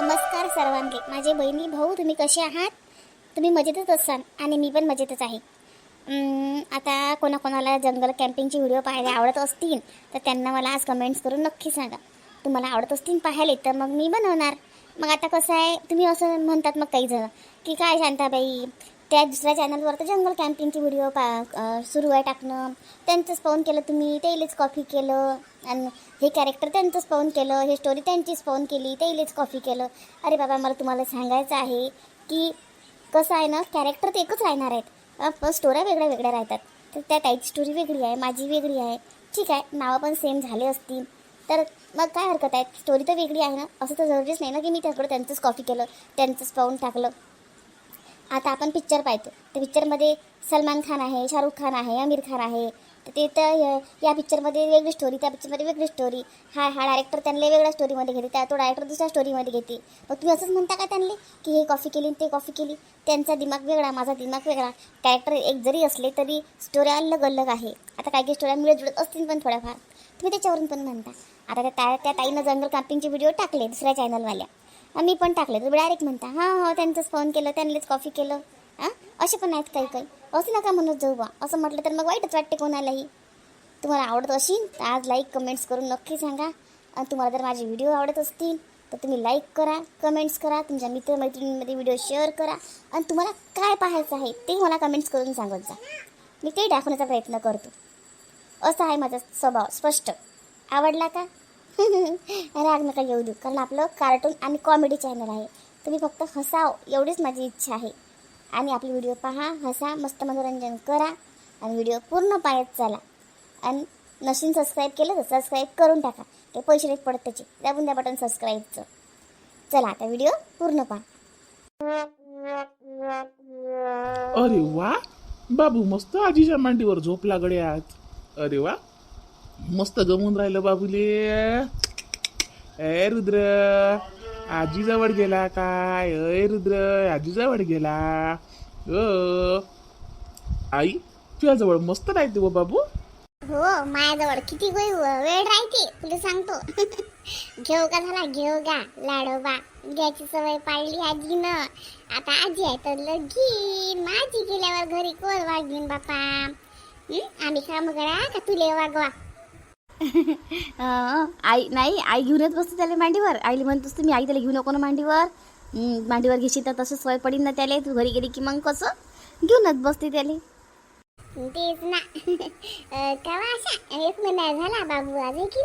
नमस्कार सर्वांचे माझे बहिणी भाऊ तुम्ही कसे आहात? तुम्ही मजेतच असाल आणि मी पण मजेतच आहे. आता कोणाकोणाला जंगल कॅम्पिंगचे व्हिडिओ पाहायला आवडत असतील तर त्यांना मला आज कमेंट्स करून नक्की सांगा. तुम्हाला आवडत असतील पाहायला तर मग मी बनवणार. मग आता कसं आहे तुम्ही असं म्हणतात मग काही जण की काय शांताबाई त्या दुसऱ्या चॅनलवर तर जंगल कॅम्पिंगचे व्हिडिओ पा सुरू आहे टाकणं. त्यांचंच पाहून केलं तुम्ही तेलेच कॉफी केलं. आणि हे कॅरेक्टर त्यांचंच पाहून केलं हे स्टोरी त्यांचीच पाहून केली तेलेच कॉफी केलं. अरे बाबा मला तुम्हाला सांगायचं आहे की कसं आहे ना कॅरेक्टर तर एकच राहणार आहेत. पण स्टोऱ्या वेगळ्या वेगळ्या राहतात. तर त्या टाईपची स्टोरी वेगळी आहे माझी वेगळी आहे. ठीक आहे नावं पण सेम झाले असतील. तर मग काय हरकत आहे? स्टोरी तर वेगळी आहे ना? असं तर जरुरीच नाही ना की मी त्याकडं त्यांचंच कॉफी केलं त्यांचंच पाहून टाकलं. आता आपण पिक्चर पाहतो. त्या पिक्चरमध्ये सलमान खान आहे शाहरुख खान आहे आमिर खान आहे. तर ते तर या पिक्चरमध्ये वेगळी स्टोरी त्या पिक्चरमध्ये वेगळी स्टोरी हा हा डायरेक्टर त्यांना वेगळ्या स्टोरीमध्ये घेते. त्या तो डायरेक्टर दुसऱ्या स्टोरीमध्ये घेते. मग तुम्ही असंच म्हणता का त्यांना की हे कॉफी केली आणि ते कॉफी केली? त्यांचा दिमाग वेगळा माझा दिमाग वेगळा. कॅरेक्टर एक जरी असले तरी स्टोऱ्या अलग अलग आहे. आता काही काही स्टोऱ्या मिळत जुळत असतील पण थोड्याफार. तुम्ही त्याच्यावरून पण म्हणता. आता त्या त्या- ताईनं जंगल कॅम्पिंगचे व्हिडिओ टाकले दुसऱ्या चॅनलवाल्या मी पण टाकले. तुम्ही डायरेक्ट म्हणता. हां हो त्यांचंच फोन केलं त्यांनीच कॉफी केलं. हां असे पण आहेत काही काही. असं नका म्हणत जाऊ बा. असं म्हटलं तर मग वाईटच वाटते कोणालाही. तुम्हाला आवडत असेल तर आज लाईक कमेंट्स करून नक्की सांगा. आणि तुम्हाला जर माझे व्हिडिओ आवडत असतील तर तुम्ही लाईक करा कमेंट्स करा तुमच्या मित्रमैत्रिणींमध्ये व्हिडिओ शेअर करा. आणि तुम्हाला काय पाहायचं आहे ते मला कमेंट्स करून सांगत जा. मी ते दाखवण्याचा प्रयत्न करतो. असा आहे माझा स्वभाव. स्पष्ट. आवडला का? राग नका येऊ देऊ कारण आपलं कार्टून आणि कॉमेडी चॅनल आहे. तुम्ही फक्त हसाव एवढीच माझी इच्छा आहे. आणि आपले व्हिडिओ पहा हसा मस्त मनोरंजन करा आणि व्हिडिओ पूर्ण पाहत चला. आणि नशीन सबस्क्राईब केलं तर सबस्क्राईब करून टाका. ते पैसे नाही पडत त्याचे. दाबून द्या बटन सबस्क्राईबचं चला आता व्हिडिओ पूर्ण पहा. अरे वा! बाबू मस्त आजीच्या मांडीवर झोपला गडे आज अरे वा! मस्त गमून राहिलं बाबूले. ए रुद्र. आजीजवळ गेला काय? अय रुद्र. आजीजवळ गेला. अ आई तुझ्याजवळ मस्त राहते व बाबू. हो माझ्याजवळ किती गोई वेळ राहते तुला सांगतो. घेऊ का झाला? घेऊ का? लाडोबा घ्यायची सवय पाळली आजीनं. आता आजी आहे तर लगीन. माझी गेल्यावर घरी कोण वागीन बापा? आम्ही काम करा का तुले वागवा? आई नाही आई घेऊन येत बसते त्याला मांडीवर. आईला म्हणतोस तुम्ही आई त्याला घेऊ नको ना मांडीवर. मांडीवर घेशील तर तसं सवय पडीन ना त्याला. तू घरी गेली की मग कसं? घेऊनच बसते त्याला. तेच ना. अं, केव्हा अशा एक महिना झाला बाबू आज की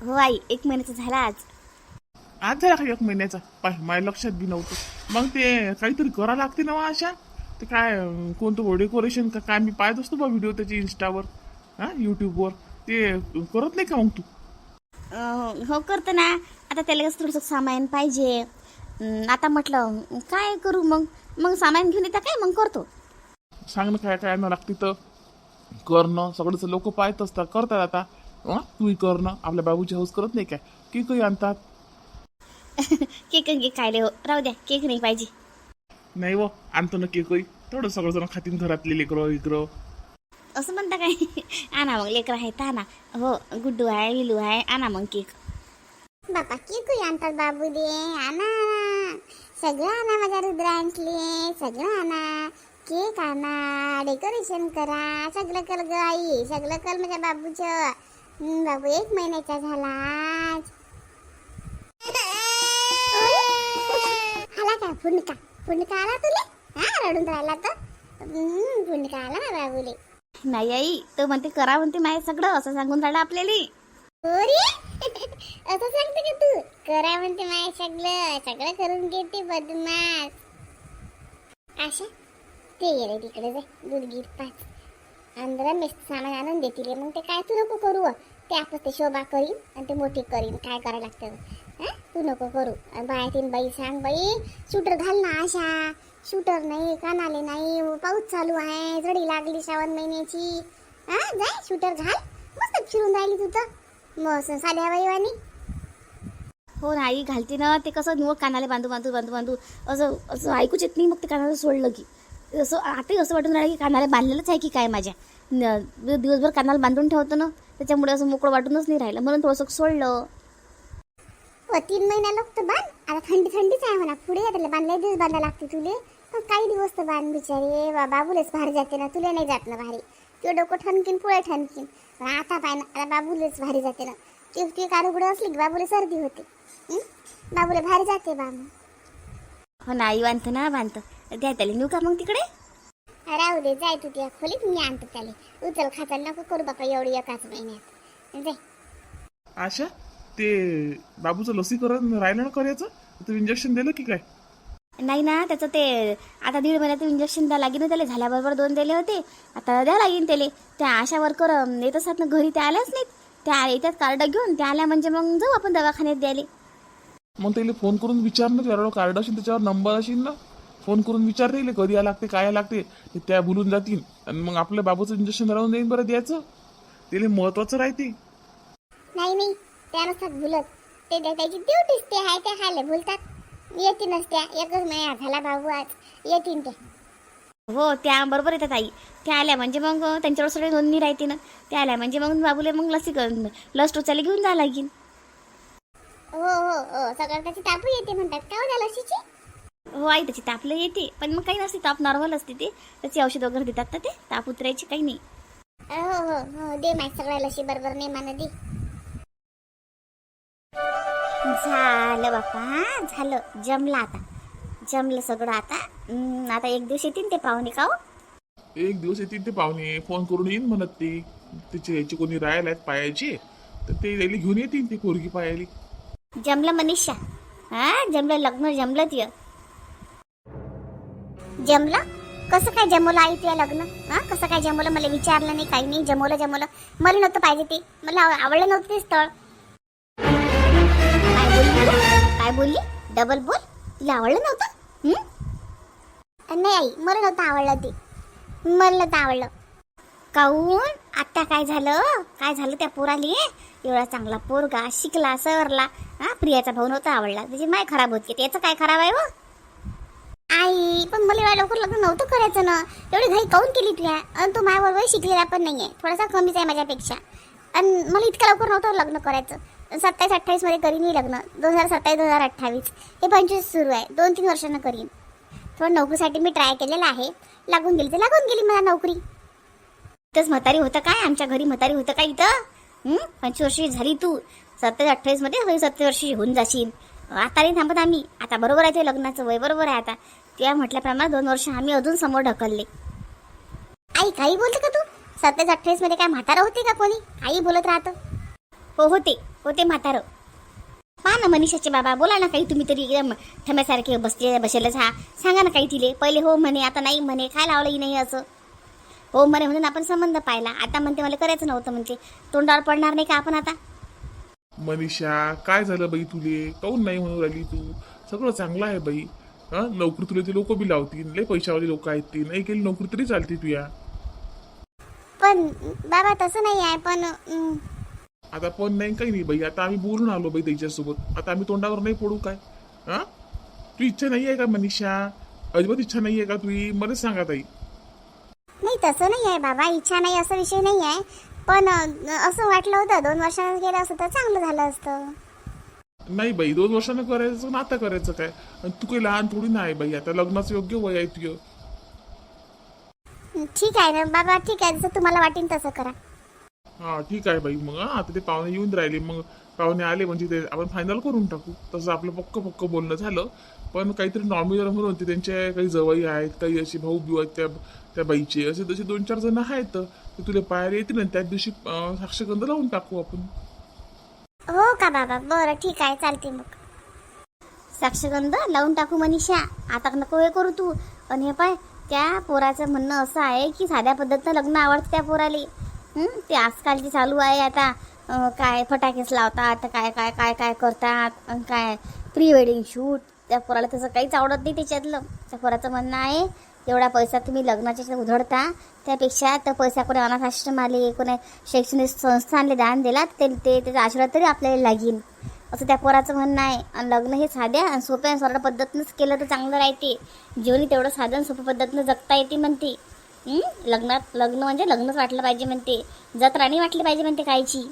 हो आई एक महिन्याचा झाला आज. आज झाला का एक महिन्याचा? पाय माझ्या लक्षात बी नव्हतं. मग ते काहीतरी करा लागते ना वा अशा? ते काय कोणतं डेकोरेशन का काय मी पाहत असतो बा व्हिडिओ त्याचे इंस्टावर हा युट्यूबवर ते करत नाही का मग तू? अं, हो करतो ना. आता त्याला कसं थोडंसं सामान पाहिजे. अं, आता म्हटलं काय करू मग? मग सामान घेऊन येता काय? मग करतो. सांग ना काय काय ना लागते तर करणं सगळंच लोक पाहत असतात करतात आता. हं? तूही करणं आपल्या बाबूची हौस करत नाही काय? की काही आणतात. केक केक खायले हो राहू द्या केक नाही पाहिजे. नाही व आणतो ना केकही. थोडं सगळं जण खातीन घरातले लेकरं इकरं. असं म्हणता काय? आणा मग लेकर आहेत आणा. हो गुड्डू आहे विलू आहे आणा मग केक. बापा केक आणतात बाबू दे आणा. सगळं आणा माझ्या रुद्रांतले सगळं आणा. केक आणा डेकोरेशन करा. सगळं कर ग आई सगळं कर माझ्या बाबूचं. बाबू एक महिन्याचा झाला आला का? फुंडका फुंडका आला तुले हा रडून राहिला तर फुंडका आला ना बाबूले. नाही आई तो म्हणते करा म्हणते माय सगळं असं सांगून झालं आपल्याला. असं सांगते का तू? करा म्हणते माय सगळं सगळं करून घेते बदमाश. आशा ते गेले तिकडे जाय दूध गीत पाच. आंध्रा मेस सामान आणून देतील मग ते काय तू नको करू हो. ते आपण ते शोभा करीन आणि ते मोठी करीन काय करायला लागतं. तू नको करू. आणि बायातीन बाई सांग बाई. शूटर घाल ना आशा शूटर नाही कानाले नाही. पाऊस चालू आहे. जडी लागली श्रावण महिन्याची. हा जाय शूटर घाल. मस्त फिरून राहिली तू तर. मस्त साध्या बाईवानी हो ना आई घालते ना. ते कसं निवड कानाला बांधू बांधू बांधू बांधू. असं असं ऐकूच येत नाही मग ते कानाला सोडलं की. असं आताही असं वाटून राहिलं की कानाला बांधलेलंच आहे की काय माझ्या. दिवसभर कानाला बांधून ठेवतो ना. त्याच्यामुळे असं मोकळं वाटूनच नाही राहिलं. म्हणून थोडंसं सोडलं. तीन महिन्याला तर बांध आता थंडी थंडीच आहे म्हणा. पुढे त्याला बांधले दिवस बांधायला लागते तुले. पण काही दिवस तर बांध बिचारे. बा- बाबूलेच भारी जाते ना. तुला नाही जात ना भारी. तुझं डोकं ठणकीन पुढे ठणकीन. पण आता पाय ना आता बाबूलेच भारी जाते ना. ती ती कारुगडं असली की बाबूले सर्दी होते? बाबूले भारी जाते बा मग. हो ना आई बांधतो ना बांधतो. द्या त्याला. नेऊ का मग तिकडे? राहू दे जाय तू त्या खोलीत. मी आणतो त्याला. उचल खाचल नको करू बापा एवढी एकाच महिन्यात. जाय. आशा? ते बाबूचं लसीकरण राहिलं ना करायचं? तू इंजेक्शन दिलं की काय? नाही ना त्याचं ते आता दीड महिन्यात इंजेक्शन द्या लागेल ना त्याला. झाल्याबरोबर दोन दिले होते. आता द्या लागेल त्याले. त्या आशा वर्कर येत असतात ना घरी त्या आल्याच नाहीत. त्या येतात कार्ड घेऊन. त्या आल्या म्हणजे मग जाऊ आपण दवाखान्यात द्यायला. मग त्याला फोन करून विचार ना त्याच्यावर कार्ड असेल त्याच्यावर नंबर असेल ना फोन करून विचार राहिले कधी या लागते काय लागते ते त्या बोलून जातील. आणि मग आपल्या बाबूचं इंजेक्शन राहून जाईल बरं द्यायचं. त्याला महत्वाचं राहते. नाही नाही. त्या नसतात भुलत. ते त्या- त्याची ड्युटीच ते आहे ते हाले भुलतात येतीलच त्या. एकच महिना झाला बाबू आज. येतील ते. हो त्या बरोबर येतात आई. त्या आल्या म्हणजे मग त्यांच्यावर सगळे नोंदणी राहते ना. त्या आल्या म्हणजे मग बाबूले मग लसीकरण लस टोचायला घेऊन जा लागेल हो हो हो. सगळं त्याची तापू येते म्हणतात. का हो त्या लशीची हो आई त्याची तापलं येते. पण मग काही नसते. ताप नॉर्मल असते ते. त्याची औषध वगैरे देतात ना ते. ताप उतरायची काही नाही. हो हो हो. दे माय सगळ्या लशी. बरोबर नेमानं दे. झालं बापा झालं. जमलं आता. जमलं सगळं आता. आता एक दिवस येतील ते पाहुणे का हो? एक दिवस येतील ते पाहुणे. फोन करून येईन म्हणत ते. त्याचे याची कोणी राहायला आहेत पायाची तर ते यायला घेऊन येतील ती पोरगी पायाली. जमलं मनीषा. हा? जमलं लग्न जमलं तिय. जमलं? कसं काय जमवलं आई तुझ्या लग्न? हा? कसं काय जमवलं? मला विचारलं नाही काही नाही. जमवलं जमवलं. मला नव्हतं पाहिजे ते. मला आव- आवडलं नव्हतं ते स्थळ. काय बोलली? डबल बोल? तिला आवडलं नव्हतं? हं? नाही आई मला नव्हतं आवडलं ते. मला नव्हतं आवडलं. काऊन? आत्ता काय झालं? काय झालं त्या पोराले? एवढा चांगला पोरगा शिकला सरला हा प्रियाचा भाऊ नव्हता आवडला. त्याची माय खराब होत. त्याचं काय खराब आहे हो? आई पण मला एवढ्या लवकर लग्न नव्हतं करायचं ना. एवढी घाई काऊन केली तुया आणि तू माझ्याबरोबर शिकलेला पण नाहीये. थोडासा कमीच आहे माझ्यापेक्षा. आणि मला इतक्या लवकर नव्हतं लग्न करायचं. सत्तावीस अठ्ठावीसमध्ये करीन ही लग्न. दोन हजार सत्तावीस दोन हजार अठ्ठावीस. हे पंचवीस सुरू आहे. दोन तीन वर्षांना करीन. थोडं नोकरीसाठी मी ट्राय केलेला आहे. लागून गेली तर लागून गेली मला नोकरी. इथंच म्हातारी होतं काय? आमच्या घरी म्हातारी होतं काय इथं? पंचवीस वर्षी झाली तू. सत्तावीस अठ्ठावीसमध्ये होईल सत्तावीस वर्षी होऊन जाशील. आता नाही थांबत आम्ही. आता बरोबर आहे ते लग्नाचं वय बरोबर आहे आता. त्या म्हटल्याप्रमाणे दोन वर्ष आम्ही अजून समोर ढकलले. आई काही बोलते का तू? सत्तावीस अठ्ठावीसमध्ये काय म्हातारा होते का कोणी? काही बोलत राहतं. हो होते. होते म्हातारं. पहा ना मनीषाचे बाबा बोला ना काही तुम्ही तरी एकदम ठम्यासारखे बसले बसेलच. हा सांगा ना काही तिले. पहिले हो म्हणे आता नाही म्हणे काय लावलंही नाही असं? हो म्हणे म्हणून आपण संबंध पाहिला. आता म्हणते मला करायचं नव्हतं म्हणते. तोंडावर पडणार नाही का आपण आता? मनीषा काय झालं बाई तुले? काऊन नाही म्हणून राहिली तू? सगळं चांगलं आहे बाई. हा नोकरी तुला ते लोक बी लावतील. लय पैशावाले लोक आहेत ती. नाही केली नोकरी तरी चालते तुया. पण बाबा तसं नाही आहे पण आता पण नाही काही नाही बाई. आता आम्ही बोलून आलो बाई त्याच्यासोबत. आता आम्ही तोंडावर नाही पडू काय? हा? तू इच्छा नाही आहे का मनीषा? अजिबात इच्छा नाही आहे का तुझी? मला सांगा ताई नाही तसं नाही आहे बाबा. इच्छा नाही असा विषय नाही आहे. पण अं, असं वाटलं होतं दोन वर्षांना गेलं असतं तर चांगलं झालं असतं. नाही बाई दोन वर्षानं करायचं ना आता करायचं काय? आणि तू काही लहान थोडी नाही बाई. आता लग्नाचं योग्य वय आहे तुझं. ठीक आहे ना बाबा ठीक आहे. जसं तुम्हाला वाटेल तसं करा. हा ठीक आहे बाई. मग हा, आता ते पाहुणे येऊन राहिले. मग पाहुणे आले म्हणजे ते आपण फायनल करून टाकू. तसं आपलं पक्क पक्क बोलणं झालं. पण काहीतरी नॉमिनल म्हणून ते त्यांचे काही जवई आहेत काही असे भाऊ बिऊ आहेत त्या त्या बाईचे. असे तसे दोन चार जण आहेत. ते तुला पायर येतील आणि त्याच दिवशी साक्षगंध लावून टाकू आपण. हो का बाबा? बरं ठीक आहे. चालते मग. साक्षगंध लावून टाकू मनीषा. आता नको हे करू तू. आणि हे पाय त्या पोराचं म्हणणं असं आहे की साध्या पद्धतीनं लग्न आवडतं त्या पोराले. ते आजकालची चालू आहे आता. काय फटाकेच लावतात काय काय काय काय करतात काय प्री वेडिंग शूट त्या पोराला तसं काहीच आवडत नाही त्याच्यातलं. त्या पोराचं म्हणणं आहे एवढा पैसा तुम्ही लग्नाच्या उधळता त्यापेक्षा तर पैसा कोणी अनाथ आश्रमाले कोणी शैक्षणिक संस्थानले दान दिला ते ते त्याचा आशीर्वाद तरी आपल्याला लागेल. असं त्या पोराचं म्हणणं आहे. आणि लग्न हे साध्या आणि सोप्या आणि सरळ पद्धतीनंच केलं तर चांगलं राहते. जीवनी तेवढं साधं आणि सोप्या पद्धतीनं जगता येते म्हणते. लग्नात लग्न म्हणजे लग्नच वाटलं पाहिजे म्हणते. जत्रा नाही वाटली पाहिजे म्हणते कायची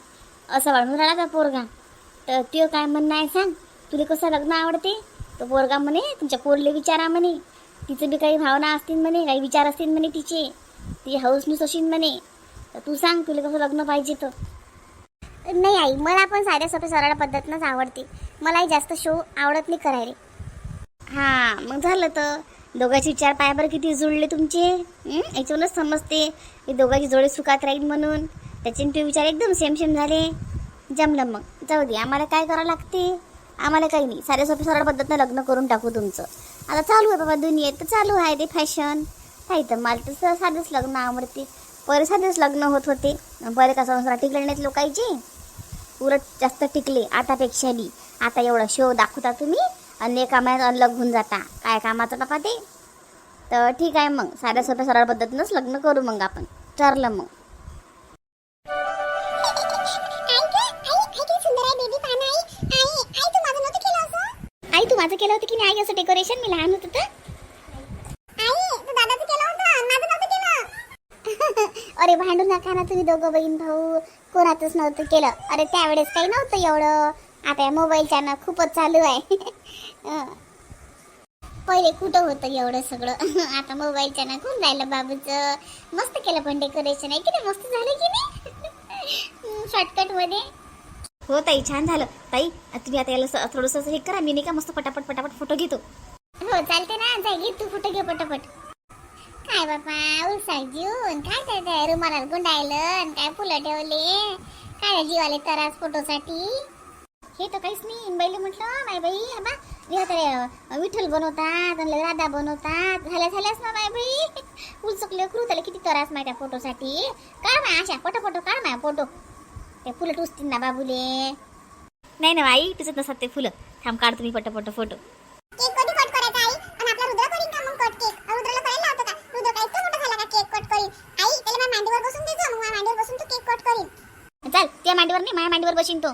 असं वाढून राहिला त्या पोरगा? तर त्यो काय म्हणणं आहे सांग. तुला कसं लग्न आवडते? तो पोरगा म्हणे तुमच्या पोरले विचारा म्हणे. तिचं बी काही भावना असतील म्हणे काही विचार असतील म्हणे तिचे. ती हाऊसनुस असेल म्हणे. तर तू सांग तुला कसं लग्न पाहिजे तर. नाही आई मला पण साध्या सोप्या सरळ पद्धतीनंच आवडते. मलाही जास्त शो आवडत नाही करायला. हां मग झालं तर. दोघांचे विचार पायाभर किती जुळले तुमचे? याच्यावरूनच समजते. की दोघांची जोडे सुखात राहील म्हणून. त्याचे ते विचार एकदम सेम सेम झाले. जमलं मग. जाऊ दे. आम्हाला काय करावं लागते? आम्हाला काही नाही. साध्या सोप्या सरळ पद्धतीनं लग्न करून टाकू तुमचं. आता चालू आहे बाबा दुनियेत तर चालू आहे ते फॅशन काही तर मला तर साधंच लग्न आवडते. पहिले साधेच लग्न होत होते. पहिले का संसार टिकले नाहीत लोकांचे? उलट जास्त टिकले आतापेक्षा बी आता एवढा शो दाखवता तुम्ही? आणि महिन्यात अलग होऊन जाता. काय कामाचं बापा ते? तर ठीक आहे मग. साध्या सोप्या सरळ पद्धतीनंच लग्न करू मग आपण. ठरलं मग. आई तू माझं केलं होतं की नाही असं डेकोरेशन मी लहान होतं तर. अरे भांडू नका ना तुम्ही दोघं बहीण भाऊ. कोणातच नव्हतं केलं. अरे त्यावेळेस काही नव्हतं एवढं. आता या मोबाईलच्या ना खूपच चालू आहे. पहिले कुठं होतं एवढं सगळं? आता मोबाईलच्या ना खूप राहिलं बाबूचं. मस्त केलं पण डेकोरेशन आहे की नाही? मस्त झालं की नाही? शॉर्टकटमध्ये. हो ताई छान झालं. ताई तुम्ही आता याला थोडंसं हे करा. मी नाही का मस्त पटापट पटापट फोटो घेतो. हो चालते ना. जाय घे तू फोटो घे पटापट. काय बापा उलसाक जीवन काय काय काय रुमालात गुंडायलं आणि काय फुलं ठेवले? काय जीवाले तरास फोटोसाठी हे तर काहीच नाही. बैल म्हटलं माय बाई बा विठ्ठल बनवतात राधा बनवतात. झाल्या झाल्यास ना माय बाई. उलचकले करू त्याला किती त्रास माहिती फोटोसाठी. काढ माय अशा फोटो फोटो काढ माय फोटो. ते फुलं टुसतील ना बाबूले. नाही ना आई तुझं नसतात ते फुलं. थांब काढ तुम्ही फोटो. केक कट करीन चल त्या मांडीवर नाही माझ्या मांडीवर बसीन तो.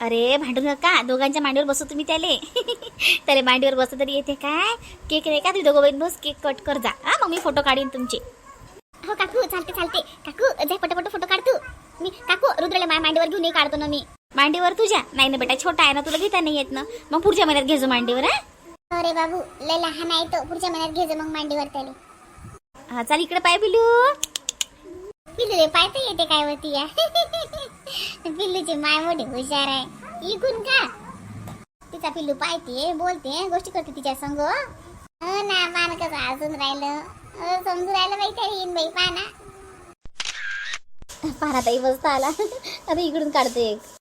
अरे भांडू नका. दोघांच्या मांडीवर बसू तुम्ही त्याले. त्याला मांडीवर बसत तरी येते काय? केक नाही का? तुम्ही दोघं बहीण बस केक कट कर जा. हा मग मी फोटो काढीन तुमचे. हो काकू चालते चालते. काकू जाय पटापट फोटो काढ तू. मी काकू रुद्रला माझ्या मांडीवर घेऊन काढतो ना मी. मांडीवर तुझ्या? नाही ना बेटा छोटा आहे ना तुला घेता नाही येत ना. मग पुढच्या महिन्यात घ्यायचो मांडीवर हा. अरे बाबू लय लहान आहे तो. पुढच्या महिन्यात घे जा मग मांडीवर त्याला. हा चाल इकडे पाय पिलू. पिल्लू रे पाहता येते काय होती या. पिल्लूची माय मोठी हुशार आहे. इकून का तिचा पिल्लू पाहते बोलते गोष्टी करते तिच्या संग. हो ना मान कसं अजून राहिलं. हो, समजून राहिलं बाई त्या येईन बाई पाना पारा ताई बसता आला. आता इकडून काढते एक.